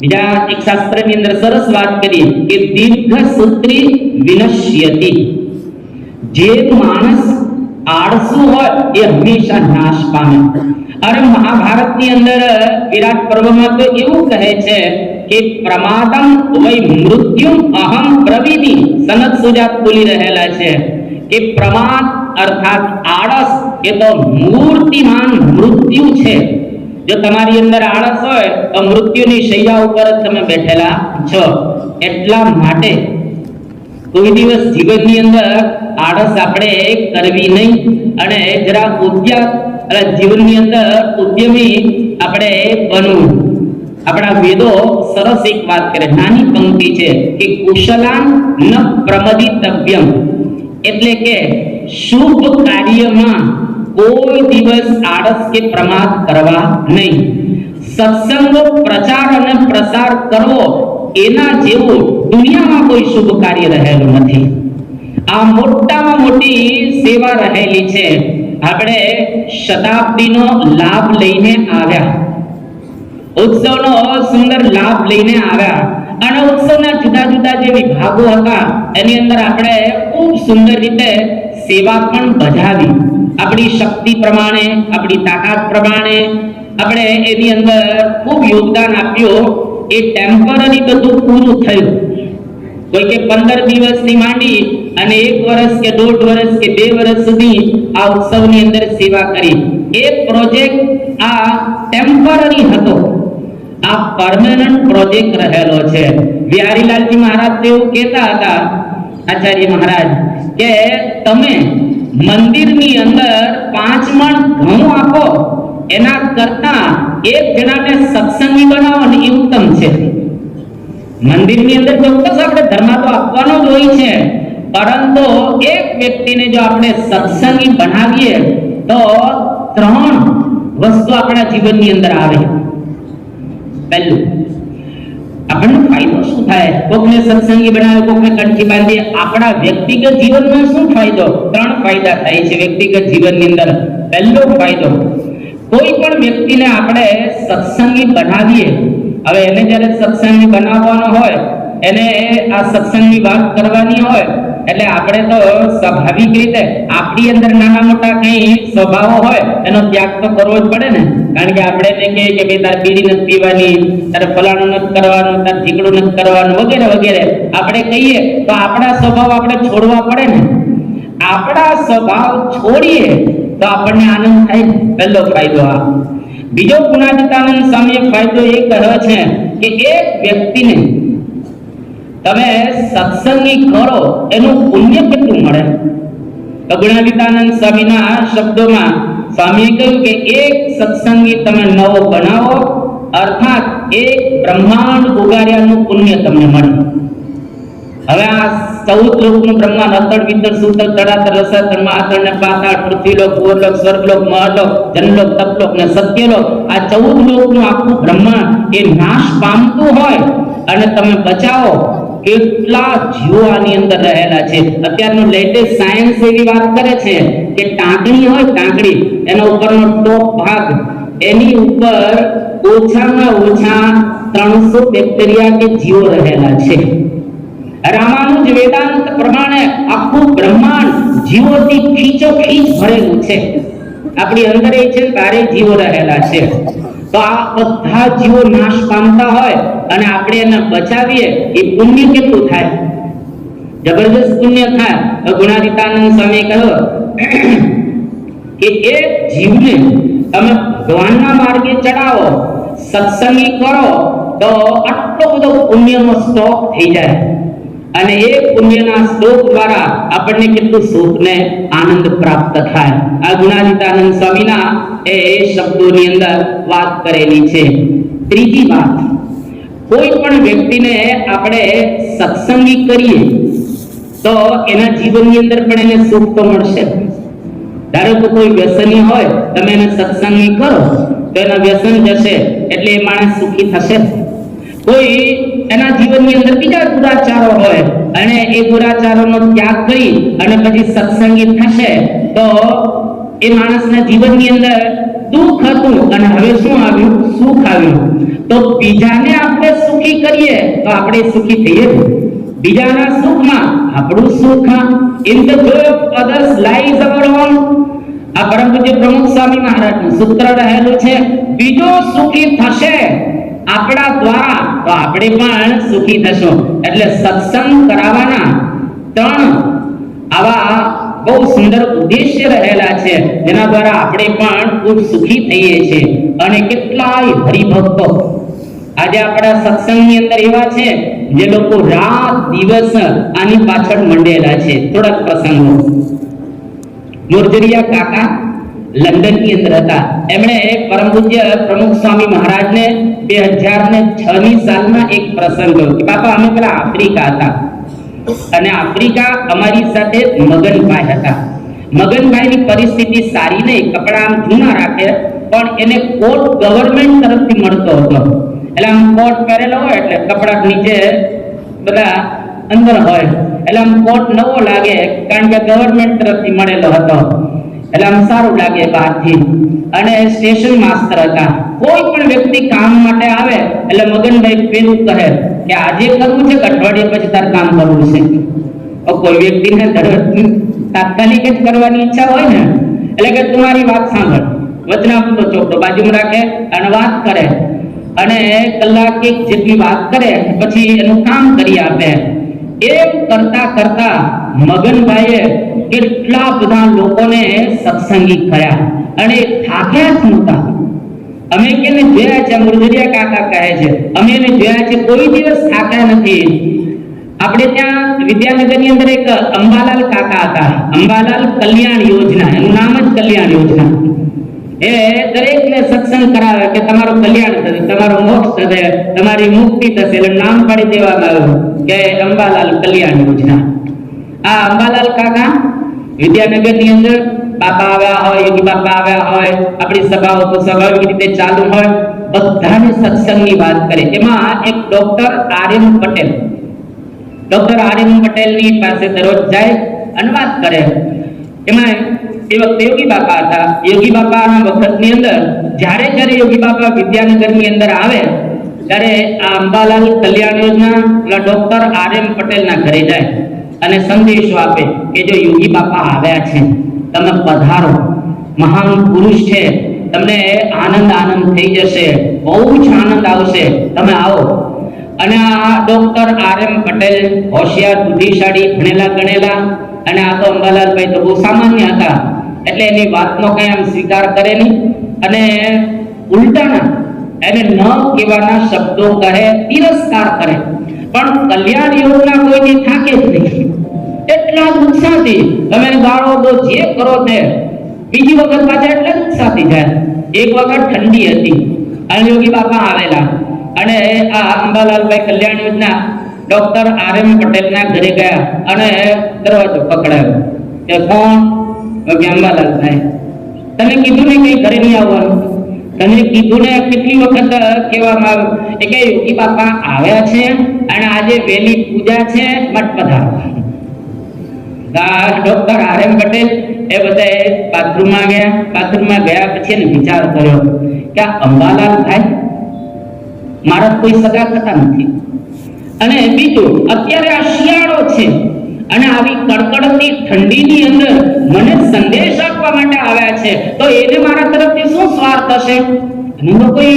બીજા એક શાસ્ત્રની અંદર સરસ વાત કરી કે દીર્ઘ સૂત્રી વિનશ્યતિ જે માણસ આળસુ હોય એ હંમેશા નાશ પામે અરે મહાભારતની અંદર વિરાટ પર્વમાં તો એવું કહે છે કે પ્રમાદમ વય મૃત્યુ અહમ પ્રવિધિ સનત સુજાત બોલી રહેલા છે કે પ્રમાદ અર્થાત આળસ એ તો મૂર્તિમાન મૃત્યુ છે જો તમારી અંદર આળસ હોય, તો મૃત્યુની શૈયા ઉપર જ તમે બેઠેલા છો. એટલા માટે કોઈ દિવસ જીવનની અંદર આળસ આપણે કરવી નહીં, અને જરા ઉદ્યા એટલે જીવનની અંદર ઉદ્યમી આપણે બનવું. આપણા વેદો સરસ એક વાત કરે, નાની પંક્તિ છે કે કુશલાન ન પ્રમદિતવ્યમ. એટલે કે શુભ કાર્યમાં કોઈ દિવસ આળસ કે પ્રમાદ કરવા નહીં. સત્સંગનો પ્રચાર અને પ્રસાર કરવો એના જેવો દુનિયામાં કોઈ શુભ કાર્ય રહેલું નથી. આ મોટામાં મોટી સેવા રહેલી છે. આપણે શતાબ્દીનો લાભ લઈને આવ્યા. ઉત્સવનો સુંદર લાભ લઈને આવ્યા. અને ઉત્સવના જુદા જુદા જે વિભાગો હતા, એની અંદર આપણે ખૂબ સુંદર રીતે સેવા પણ બજાવી. આપણી શક્તિ પ્રમાણે, આપણી તાકાત પ્રમાણે, આપણે એની અંદર ખૂબ યોગદાન આપ્યું. એ ટેમ્પરરી બધું પૂરું થયું. કોઈ કે પંદર દિવસથી માંડી અને એક વર્ષ કે દોઢ વર્ષ કે બે વર્ષ સુધી આ ઉત્સવની અંદર સેવા કરી. એ પ્રોજેક્ટ આ ટેમ્પરરી હતો. આ પરમેનન્ટ પ્રોજેક્ટ રહેલો છે. બિહારીલાલજી મહારાજ તેઓ કહેતા હતા, આચાર્ય મહારાજ, કે તમે મંદિરની અંદર પાંચ મણ ઘઉં આપો. એના કરતા એક જણાને સત્સંગી બનાવો ને એ ઉત્તમ છે. મંદિરની અંદર ચોક્કસ આપણે ધર્મ તો આપવાનો જ હોય છે. પરંતુ એક વ્યક્તિને જો આપણે સત્સંગી બનાવીએ, તો ત્રણ વસ્તુ આપણા જીવનની અંદર આવે. પહેલું આપણને ફાયદો શું થાય? કોકને સત્સંગી બનાવે, કોકને કંઠી બાંધીએ આપણા વ્યક્તિગત જીવનમાં શું ફાયદો? ત્રણ ફાયદા થાય છે વ્યક્તિગત જીવનની અંદર. પહેલો ફાયદો, કોઈ પણ વ્યક્તિને આપણે સત્સંગી બનાવીએ, હવે એને જ્યારે સત્સંગી બનાવવાનો હોય, એને આ સત્સંગની વાત કરવાની હોય એટલે આપણે તો સ્વાભાવિક રીતે આપણી અંદર નાના મોટા કઈ સ્વભાવો હોય, એનો ત્યાગ તો કરવો જ પડે ને. કારણ કે આપણે એને કહીએ કે ભાઈ તાર બીડી નથી પીવાની, તારે ફલાણું નથી કરવાનું, તાર ઢીકડું નથી કરવાનું, વગેરે વગેરે. આપણે કહીએ તો આપણા સ્વભાવ આપણે છોડવા પડે ને. આપણા સ્વભાવ છોડીએ તો આપણને આનંદ થાય. પહેલો ફાયદો આ. બીજો ગુણાતીતાનંદ સ્વામી ફાયદો એ કહ્યો છે કે એક વ્યક્તિને તમે સત્સંગી કરો, એનું પુણ્ય કેટલું મળે? તો સ્વામીના શબ્દોમાં સ્વામીએ કહ્યું કે એક સત્સંગી તમે નવો બનાવો, અર્થાત એક બ્રહ્માંડ ઉગાડ્યાનું પુણ્ય તમને મળે. હવે આ ચૌદ લોકનું બ્રહ્માંડ, અતળ, વિતળ, સુતળ, તળાતળ, રસાતળ મહાતળ ને પાતાળ, પૃથ્વીલોક ભૂલોક સ્વર્ગલોક, મહલોક, જનલોક, તપલોક ને સત્યલોક, આ ચૌદ લોકનું આખું બ્રહ્માંડ એ નાશ પામતું હોય અને તમે બચાવો. કેટલા જીવો આની અંદર રહેલા છે? અત્યારનો લેટેસ્ટ સાયન્સ એવી વાત કરે છે કે ટાંકણી હોય ટાંકણી, એના ઉપરનો ટોપ ભાગ, એની ઉપર ઓછામાં ઓછા ત્રણસો બેક્ટેરિયા કે જીવો રહેલા છે. રામાનુજ વેદાંત પ્રમાણે આખું બ્રહ્માંડ જીવોથી ખીચો ખીચ ભરેલું છે. આપણી અંદર એ છે તારે જીવો રહેલા છે. તો આ બધા જીવો નાશ પામતા હોય અને આપણે એને બચાવીએ, એ પુણ્ય કેટલું થાય? જબરદસ્ત પુણ્ય થાય. તો ગુણાતીતાનંદ સ્વામી કહ્યું કે એક જીવને તમે ભગવાનના માર્ગે ચડાવો, સત્સંગી કરો, તો આટલો બધો પુણ્યનો સ્ટોક થઈ જાય. અને એ પુણ્યના શોક દ્વારા આપણને કેટલું સુખ ને આનંદ પ્રાપ્ત થાય. આ ગુણાતીતાનંદ સ્વામીના એ શબ્દોની અંદર વાત કરેલી છે. ત્રીજી વાત, કોઈ પણ વ્યક્તિને આપણે સત્સંગી કરીએ, તો એના જીવનની અંદર પણ એને સુખ તો મળશે. ધારો કે કોઈ વ્યસની હોય, તમે એને સત્સંગી કરો, તો એના વ્યસન જશે, એટલે એ માણસ સુખી થશે. કોઈ એના જીવનની અંદર બીજા દુરાચારો હોય અને એ દુરાચારોનો ત્યાગ કરી અને પછી સત્સંગી થશે, તો એ માણસના જીવનની અંદર દુઃખ હતું અને હવે શું આવ્યું? સુખ આવ્યું. તો બીજાને આપણે સુખી કરીએ તો આપણે સુખી થઈએ. બીજાના સુખમાં આપણું સુખ in the joy of others lies our own આ પરમ પૂજ્ય પ્રમુખ સ્વામી મહારાજનું સૂત્ર રહેલું છે, બીજો સુખી થશે આપણા દ્વારા તો આપણે પણ સુખી થશું. એટલે સત્સંગ કરાવવાના ત્રણ આવા બહુ સુંદર ઉદ્દેશ્ય રહેલા છે. જેના દ્વારા આપણે પણ ખૂબ સુખી થઈએ છીએ. અને કેટલાય હરિભક્તો આજે આપણા સત્સંગની અંદર એવા છે, જે લોકો રાત દિવસ આની પાછળ મંડેલા છે. થોડાક પ્રસંગો. મોરજરિયા કાકા લંડનની અંદર હતા. એમણે પરમ પૂજ્ય પ્રમુખ સ્વામી મહારાજને બે હજાર ને છ ની સાલમાં એક પ્રસંગ કર્યો કે, બાપા, અમે પેલા આફ્રિકા હતા. અને આફ્રિકા અમારી સાથે મગનભાઈ હતા. મગનભાઈની પરિસ્થિતિ સારી નહીં, કપડા આમ જૂના રાખે, પણ એને કોટ ગવર્મેન્ટ તરફથી મળતો હતો. એટલે આમ કોટ પહેરેલો હોય એટલે કપડા નીચે બધા અંદર હોય. એટલે આમ કોટ નવો લાગે, કારણ કે ગવર્મેન્ટ તરફથી મળેલો હતો. એટલે આમ સારું લાગે બહારથી અને સ્ટેશન માસ્ટર હતા. કોઈ પણ વ્યક્તિ કામ માટે આવે, એટલે મગનભાઈ પેલું કહે કે આજે કરવું છે કે અઠવાડિયા પછી તાર કામ કરવું છે? કોઈ વ્યક્તિને તાત્કાલિક જ કરવાની ઈચ્છા હોય ને, એટલે કે તમારી વાત સાંભળ. વચનામૃતો ચોપડો બાજુમાં રાખે અને વાત કરે. અને કલાક એક જેટલી વાત કરે, પછી એનું કામ કરી આપે. એમ કરતા કરતા મગનભાઈએ કેટલા બધા લોકોને સત્સંગી કર્યા અને થાક્યા જ નહોતા. અમે કેને જોયા છે મૃદરિયા કાકા કહે છે, અમે એને જોયા છે, કોઈ દિવસ થાક્યા નથી. આપણે ત્યાં વિદ્યાનગરની અંદર એક અંબાલાલ કાકા હતા, અંબાલાલ કલ્યાણ યોજના, એનું નામ જ કલ્યાણ યોજના. એ દરેકને સત્સંગ કરાવે કે તમારું કલ્યાણ થશે, તમારું મોક્ષ થશે, તમારી મુક્તિ થશે, એટલે નામ પાડી દેવામાં આવ્યું કે અંબાલાલ કલ્યાણ યોજના. આ અંબાલાલ કાકા વિદ્યાનગરની અંદર બાપા આવ્યા હોય, યોગી બાપા આવ્યા હોય, આપણી સભાઓ તો સ્વાભાવિક રીતે ચાલુ હોય, બધાને સત્સંગની વાત કરે. એમાં એક ડોક્ટર આર્યમ પટેલ. ડોક્ટર આર્યમ પટેલની પાસે દરરોજ જાય અને વાત કરે. એમાં એ વખતે યોગી બાપા હતા. યોગી બાપાના વખતની અંદર, જ્યારે જ્યારે યોગી બાપા વિદ્યાનગરની અંદર આવે, ત્યારે આ અંબાલાલ કલ્યાણ યોજના ડોક્ટર આર એમ પટેલના ઘરે જાય અને સંદેશો આપે કે જો યોગી બાપા આવ્યા છે, તમે પધારો. મહાન પુરુષ છે. તમને આનંદ આનંદ થઈ જશે. બહુ જ આનંદ આવશે. તમે આવો. અને આ ડોક્ટર આર એમ પટેલ હોશિયાર બુદ્ધિશાળી ભણેલા ગણેલા અને આ તો અંબાલાલભાઈ તો બહુ સામાન્ય હતા. એટલે એની વાતનો કઈ આમ સ્વીકાર કરે નહીં. અને ઉલટાના એને ન કહેવાના શબ્દો કહે, તિરસ્કાર કરે. પણ કલ્યાણ યોજના કોઈની થાકે જ નહીં. એટલા જ ઉત્સાહથી તમે ગાળો દો, જે કરો તે. બીજી વખત પાછા એટલા જ ઉત્સાહથી જાય. એક વખત ઠંડી હતી. અને યોગી બાપા આવેલા. અને આ અંબાલાલભાઈ કલ્યાણ યોજના ડોક્ટર આર એમ પટેલના ઘરે ગયા અને દરવાજો પકડાયો. કે કોણ? કે અંબાલાલભાઈ તમે કીધું ને કઈ ઘરે નહીં આવવાનું? તમે કીધું ને કેટલી વખત કહેવામાં આવ્યું એ કે યોગી બાપા આવ્યા છે અને આજે વહેલી પૂજા છે મઠ પધારો ડોક્ટર આર એમ પટેલ એ બધાએ બાથરૂમમાં ગયા. બાથરૂમમાં ગયા પછી એને વિચાર કર્યો કે આ અંબાલાલ થાય મારા કોઈ સગા થતા નથી. અને બીજું, અત્યારે આ શિયાળો છે. અને આવી કડકડતી ઠંડીની અંદર મને સંદેશ આપવા માટે આવ્યા છે. તો એને મારા તરફથી શું સ્વાર્થ હશે હું તો કોઈ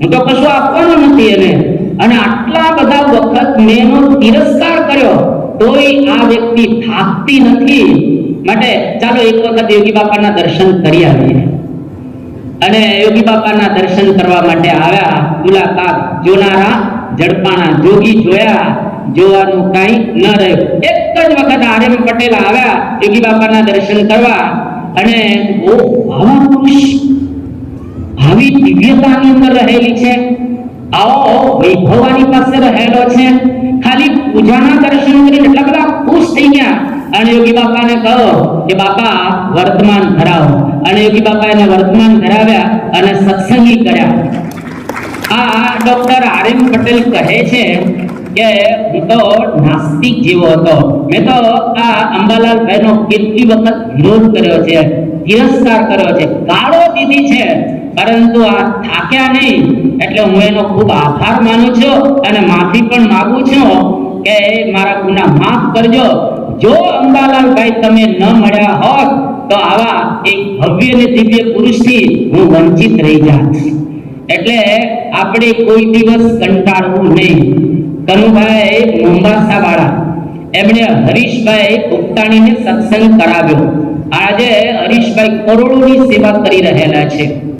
હું તો કશું આપવાનો નથી એને. અને આટલા બધા વખત મેં એનો તિરસ્કાર કર્યો, તોય આ વ્યક્તિ થાકતી નથી. માટે ચાલો એક વખત યોગી બાપાના દર્શન કરી આવીએ. અને યોગી બાપાના દર્શન કરવા માટે આવ્યા, મુલાકાત જોનારા જડપાણા જોગી જોયા, જોવાનું કાંઈ ન રહ્યું. એક જ વખત આર્યમ પટેલ આવ્યા, યોગી બાપાના દર્શન કરવા. અને ઓ આવા પુરુષ આવી દિવ્યતાની અંદર રહેલી છે. આવો વૈભવાની પાસે રહેલો છે. ખાલી પૂજાના દર્શન કરીને એટલા બધા ખુશ થઈ ગયા. અને યોગી બાપાને કહો કે, બાપા, વર્તમાન ધરાવો. અને યોગી બાપા એને વર્તમાન ધરાવ્યા અને સત્સંગી કર્યા. આ ડોક્ટર આર પટેલ કહે છે કે હું તો નાસ્તિક જેવો હતો. મેં તો આ અંબાલાલ ભાઈનો કેટલી વખત વિરોધ કર્યો છે, તિરસ્કાર કર્યો છે. ગાળો દીધી છે, પરંતુ આ થાક્યા નહીં. એટલે હું એનો ખૂબ આભાર માનું છું અને માફી પણ માગું છું કે મારા ગુના માફ કરજો. જો અંબાલાલભાઈ તમે ન મળ્યા હોત, તો આવા એક ભવ્ય અને દિવ્ય પુરુષથી હું વંચિત રહી જાત. એટલે આપણે કોઈ દિવસ કંટાળવું નહીં. કનુભાઈ મોંબાસા વાળા, એમણે હરીશભાઈ પુખ્તાણીને સત્સંગ કરાવ્યો. આજે હરીશભાઈ કરોડોની સેવા કરી રહેલા છે.